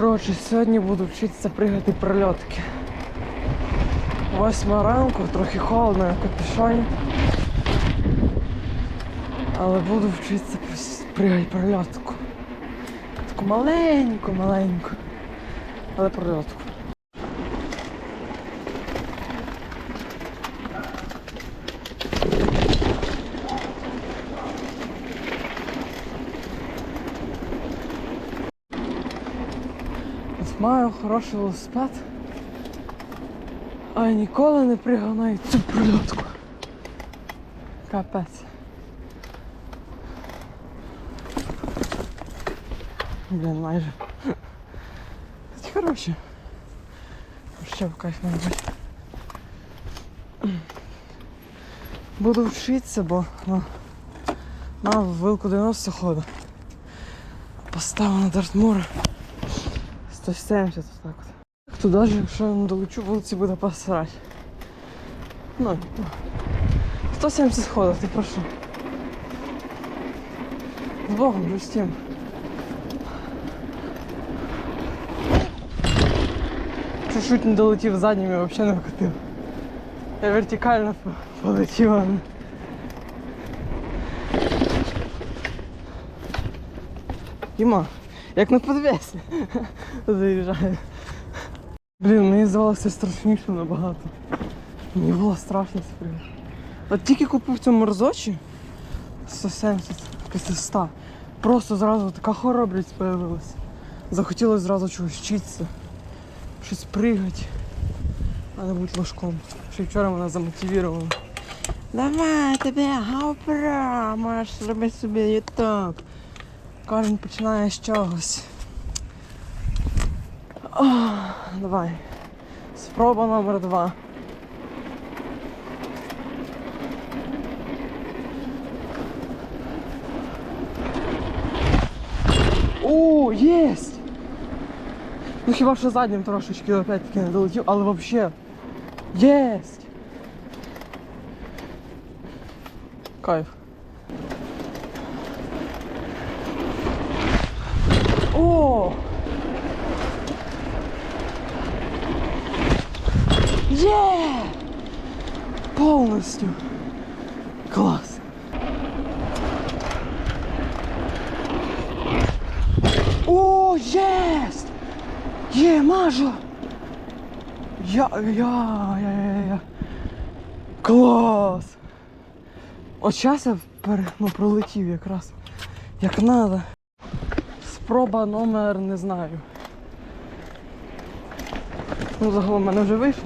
Коротше, сьогодні буду вчитися пригати прольотки. Восьма ранку, трохи холодно, як капюшоні. Але буду вчитися пригати прольотку. Таку маленьку, маленьку. Але прольотку. От маю хороший велосипед. А ніколи не пригав навіть цю прольотку. Капець. Блін, майже. Це хороші. Ще в кайф має бути. Буду вчитися, бо ну, на вилку 90 ходу. Поставив на Дартмур 170 так от. То навіть якщо я не долечу, вулиці буде посрать. Ну, ну. 170 ходів, ти прошу. З Богом, тим. Чуть-чуть не долетів заднім взагалі не вкатив. Я вертикально по- полетів. а Діма, як на подвесі. Заїжджаю. Блін, мені здавалося страшніше набагато. Мені було страшно спрягти. От тільки купив цю мерзочі 170 після 100. Просто зразу така хоробрість з'явилася. Захотілося зразу чогось вчитися, щось пригати, а не бути ложком. Ще вчора мене замотивувала. Давай тобі GoPro, можеш зробити собі YouTube. Кожен починає з чогось. О, давай. Спроба номер два. О, єсть! Ну хіба що заднім трошечки опять-таки не долетів, але вообще. Єсть! Кайф. О! Є! Повністю. Клас. О, єсть! Є, мажу! Я, я, я, я, я. Клас! От зараз я пере, ну, пролетів якраз. Як надо. Спроба номер не знаю. Ну, загалом в мене вже вийшло.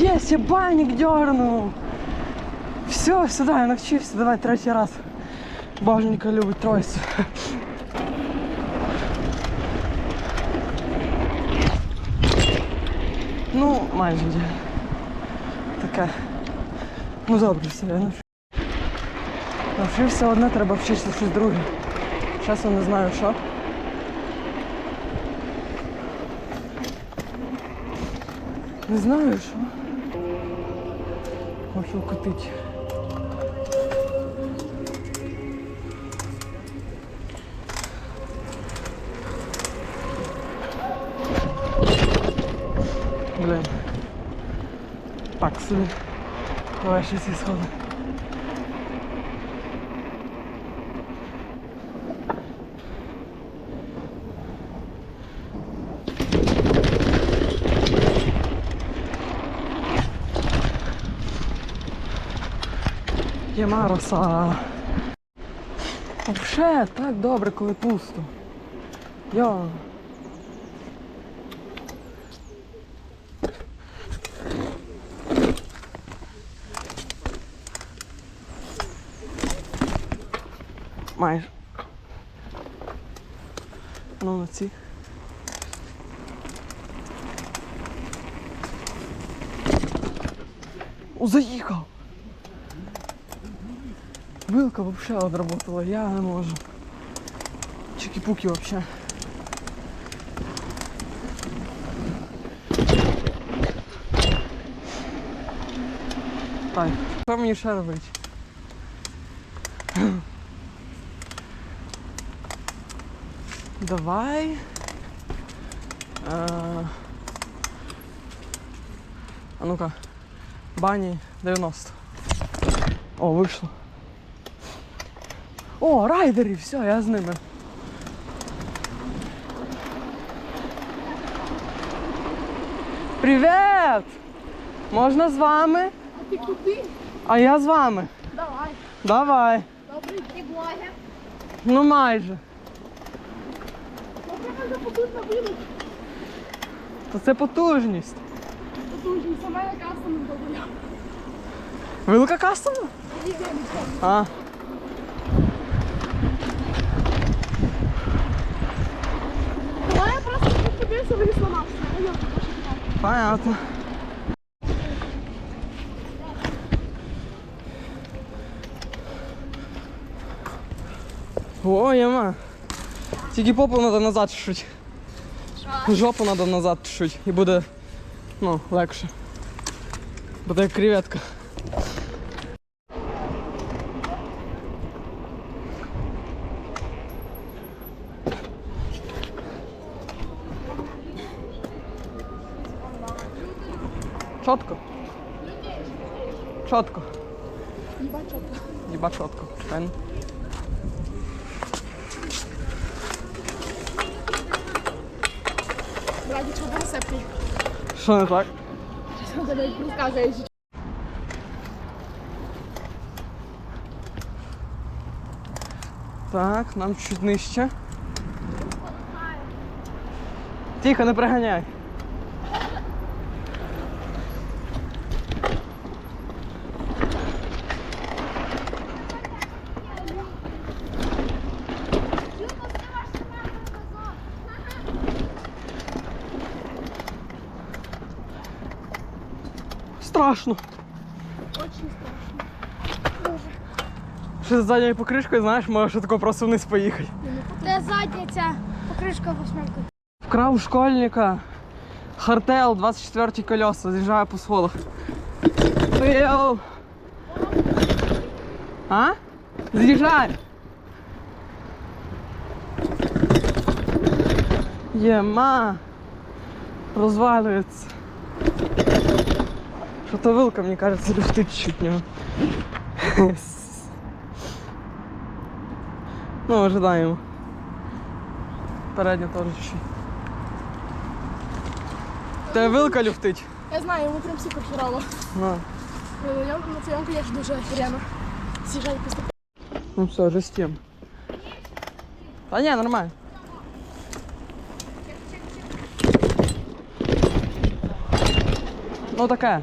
Есть, я банник дернул. Все, сюда, я навчився. Давай третій раз. Боженька любить тройцю. Ну, майже. Таке. Ну добре, все, я навчився. Навчився одне, треба вчитися щось друге. Зараз я не знаю що. Не знаю що. Хочу вкотити. Блин. Так собі. Давай ще ці сходи. Ємароса. Вже так добре, коли пусто. Йо. Майже. Ну, на ці. Заїхав! Вилка вообще отработала, я не можу. Чики-пуки вообще. Так. Що мені ще робити? Давай. Е, А ну-ка. Бані 90. О, вийшло. О, райдери, все, я з ними. Привіт! Можна з вами? А ти куди? А я з вами. Давай. Давай. Добрий блогер. Ну майже. Треба запотужно вилучити. То це потужність. Потужні, саме яка саме добре. Вилка іди. А. тут подивився, ви сломався. А я тут більше питаю. Понятно. О, яма. Тільки попу треба назад чуть. Жопу треба назад чуть. І буде ну, легше. Буде як креветка. Чітко. Їба чотко. Їба чітко. Правильно? Раді чого рецепти. Що не так? Це навіть розказує. Так, нам чуть нижче. Тихо, не приганяй. Страшно. Очень страшно. Що з задньою покришкою, знаєш, можеш тако просто вниз поїхати. Де задня ця покришка восьмерка? Вкрав у школьника. Хартел, 24 колеса, з'їжджає по сходах. Пил. А? З'їжджай. Єма. Розвалюється. Що то вилка, мені кажеться, люфтить чуть в нього. Ну, ожидаємо. Передня теж чуть. Тебе вилка люфтить. Я знаю, йому прям супер херово. На. На ньому, на цьому, конечно, дуже охеренно. З'їжджай просто. Ну все, жестим. Та ні, нормально. Ну таке.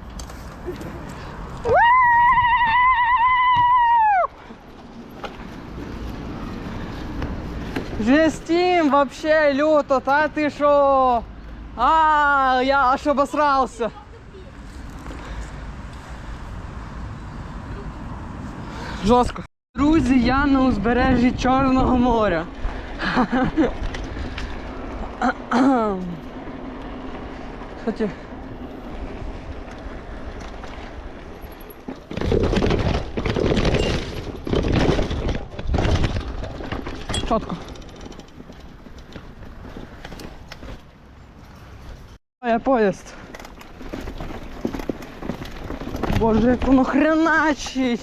Жестим вообще люто, та ти шо? А, я аж обосрался. Жорстко. Друзі, я на узбережжі Чорного моря. Кстати, Чітко. Я поїзд. Боже, як воно хреначить.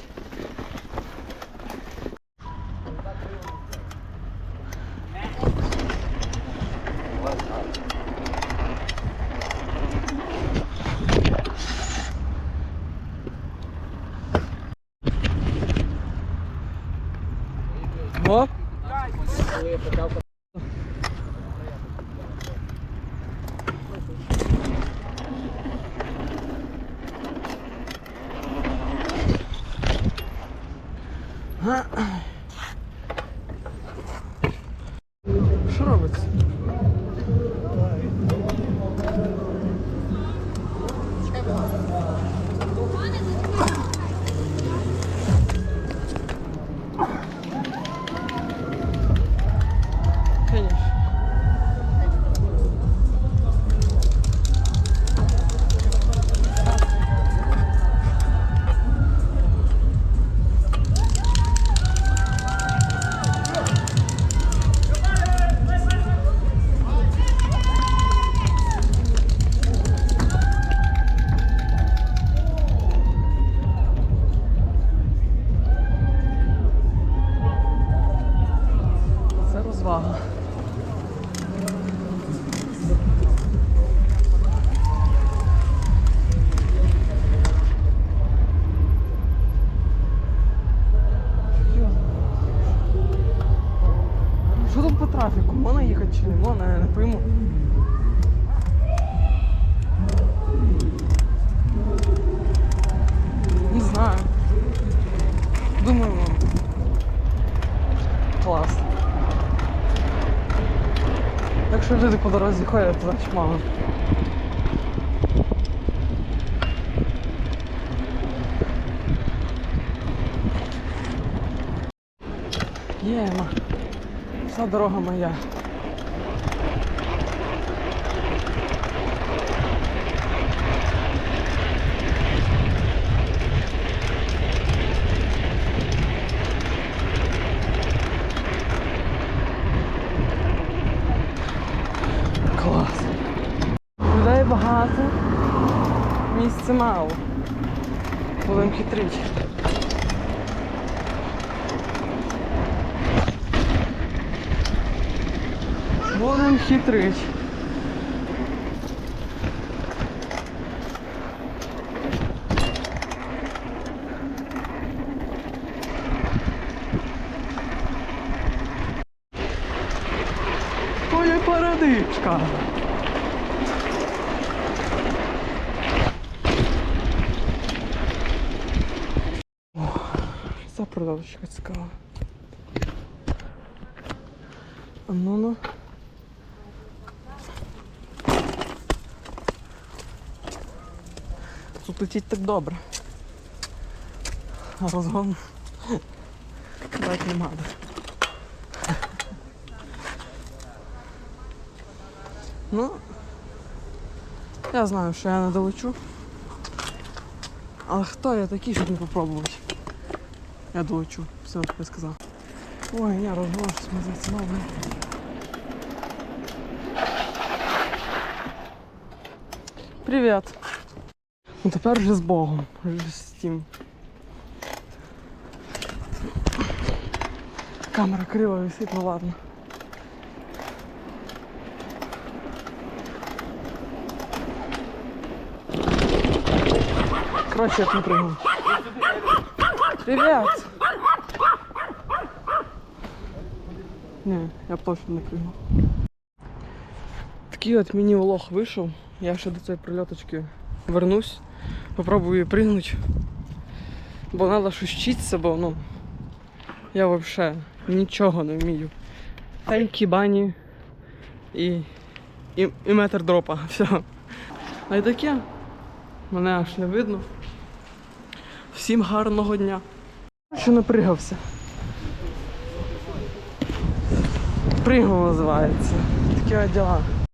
Що Що по? Можна їхати чи не можна, я не пойму. Не знаю. Думаю, клас. Якщо люди по дорозі ходять, значить мало. Єма. Вся дорога моя. Клас. Людей багато. Місця мало. Будемо хитрити. Будемо хитрить. Ой, парадичка. Ця продавочка цікава. А Тут летіть так добре. А розгон дати не надо. Ну, я знаю, що я не долечу. Але хто я такий, щоб не попробувати? Я долечу, все, я сказав. Ой, я розгон, щось ми зацінили. Привіт. Ну тепер вже з Богом, вже з тим. Камера криво висить, ну ладно. Короче, я не прыгну. Привет! Не, я точно не прыгну. Такий от мені влог вийшов. Я ще до цієї прильоточки вернусь. Попробую пригнути. Бо треба щось вчитися, бо ну. Я взагалі нічого не вмію. Тенькі бані і, і, і метр дропа. Все. А й таке. Мене аж не видно. Всім гарного дня. Що не пригався. Пригав називається. Такі діла.